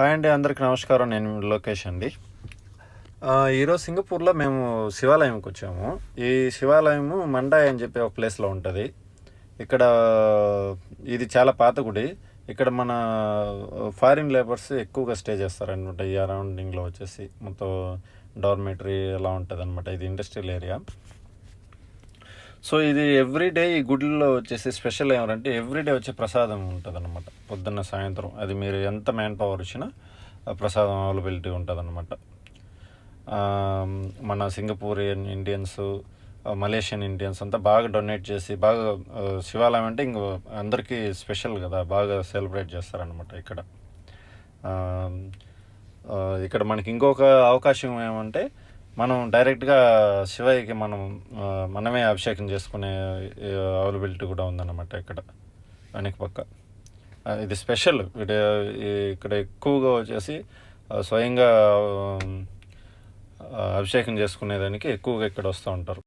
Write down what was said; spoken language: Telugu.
హాయ్ అండి అందరికి నమస్కారం. నేను లోకేష్ అండి. ఈరోజు సింగపూర్లో మేము శివాలయంకి వచ్చాము. ఈ శివాలయము మండాయ్ అని చెప్పి ఒక ప్లేస్లో ఉంటుంది. ఇక్కడ ఇది చాలా పాత గుడి. ఇక్కడ మన ఫారిన్ లేబర్స్ ఎక్కువగా స్టే చేస్తారనమాట ఈ అరౌండింగ్లో వచ్చేసి మొత్తం డార్మెటరీ ఎలా ఉంటుంది అనమాట ఇది ఇండస్ట్రియల్ ఏరియా. సో ఇది ఎవ్రీ డే ఈ గుడిలో వచ్చేసి స్పెషల్ ఏమంటే ఎవ్రీడే వచ్చే ప్రసాదం ఉంటుంది అనమాట పొద్దున్న సాయంత్రం అది మీరు ఎంత మ్యాన్ పవర్ వచ్చినా ప్రసాదం అవైలబిలిటీ ఉంటుంది అనమాట మన సింగపూరియన్ ఇండియన్స్ మలేషియన్ ఇండియన్స్ అంతా బాగా డొనేట్ చేసి బాగా శివాలయం అంటే ఇంక అందరికీ స్పెషల్ కదా బాగా సెలబ్రేట్ చేస్తారనమాట ఇక్కడ. ఇక్కడ మనకి ఇంకొక అవకాశం ఏమంటే మనం డైరెక్ట్గా శివయ్యకి మనం మనమే అభిషేకం చేసుకునే అవైలబిలిటీ కూడా ఉందన్నమాట ఇక్కడ వెనక పక్క. ఇది స్పెషల్ ఇక్కడ ఇక్కడ ఎక్కువగా వచ్చేసి స్వయంగా అభిషేకం చేసుకునేదానికి ఎక్కువగా ఇక్కడ వస్తూ ఉంటారు.